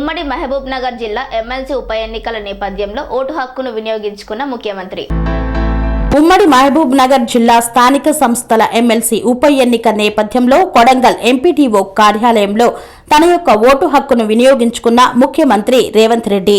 ఉమ్మడి మహబూబ్ నగర్ జిల్లా ఎమ్మెల్సీ ఉప ఎన్నికల నేపథ్యంలో ఓటు హక్కును వినియోగించుకున్న ముఖ్యమంత్రి. ఉమ్మడి మహబూబ్ నగర్ జిల్లా స్థానిక సంస్థల ఎమ్మెల్సీ ఉప ఎన్నిక నేపథ్యంలో కొడంగల్ ఎంపీటీఓ కార్యాలయంలో తన యొక్క ఓటు హక్కును వినియోగించుకున్న ముఖ్యమంత్రి Revanth Reddy.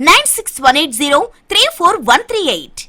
Nine six one eight zero three four one three eight